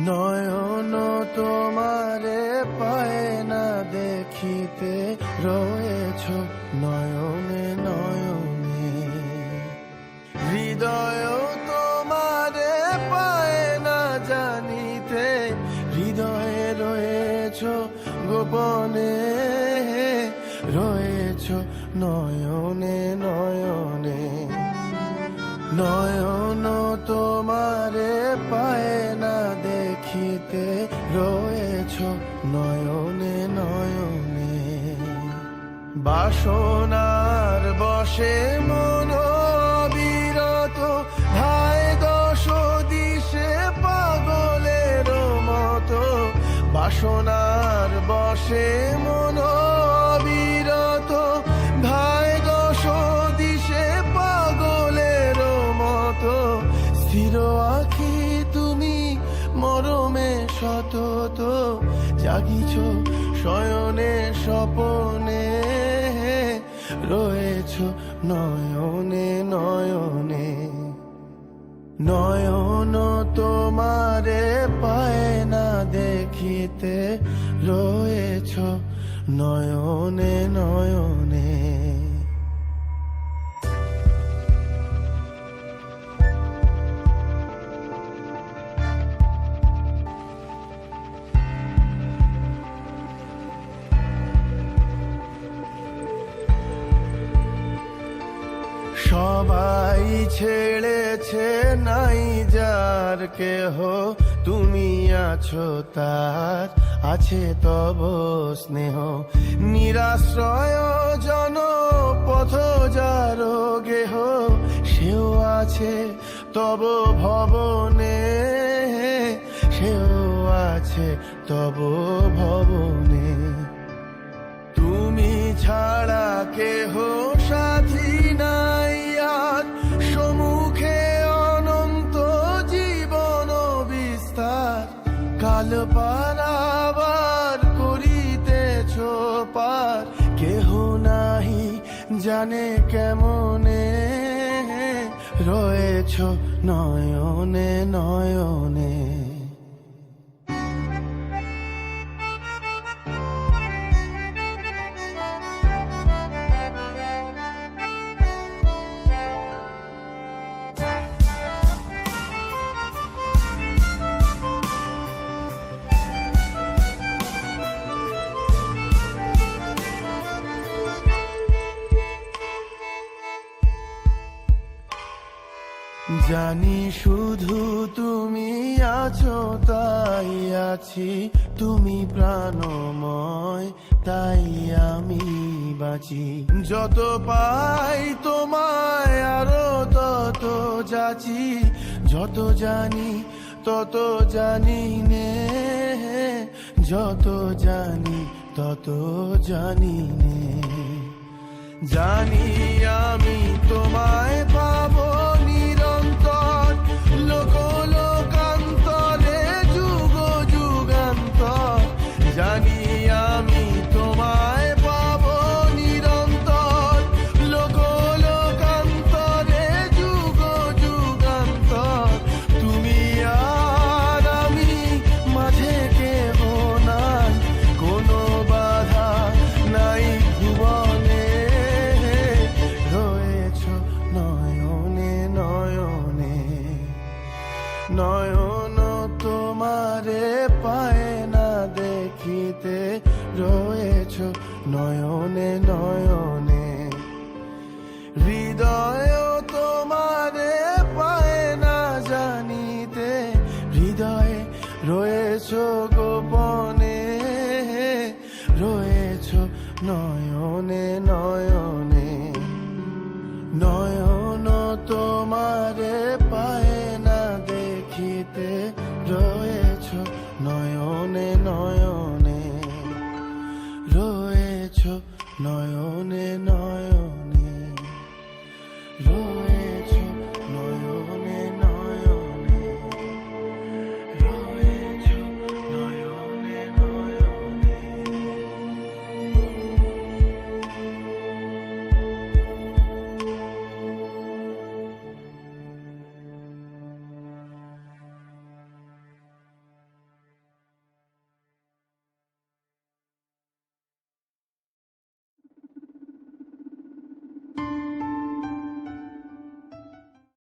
নয়ন তোমারে পায় না দেখিতে, রয়েছ নয়নে নয়নে। হৃদয় তোমারে পায় না জানিতে, হৃদয়ে রয়েছ গোপনে, রয়েছ নয়নে নয়নে। নয়ন তোমারে পায় দেখিতে রয়েছ নয়নে নয়নে। বাসনার বসে মন বিরত ভাই দশ দিশে পাগলের মতো। বাসনার বসে মন সতত জাগিছ শয়নে স্বপনে। রয়েছ নয়নে নয়নে। নয়ন তোমারে পায় না দেখিতে। রয়েছ নয়নে নয়নে। সবাই ছেড়েছে নাই যার কেহ। তুমি আছো তার, আছে তব স্নেহ। নিরাশ্রয় জন পথ যার গেহ, সেও আছে তব ভবনে। সেও আছে তব ভবনে। কাল পারাবার করিতেছ পার। কেহ নাহি জানে কেমনে রয়েছ নয়নে নয়নে। জানি শুধু তুমি আছো, তাই আছি। তুমি প্রাণময়, তাই আমি বাঁচি। যত পাই তোমায়, আরও তত যাচি যত জানি, তত জানি নে। যত জানি, তত জানি নে। জানি আমি তোমায় পাবো। নয়ন তোমারে পায় না দেখিতে, রয়েছ নয়নে নয়নে। হৃদয় তোমারে পায় না জানিতে, হৃদয়ে রয়েছ গোপনে, রয়েছ নয়নে নয়নে। নয়ন রয়েছ নয়নে নয়নে। রয়েছ নয়নে নয়নে।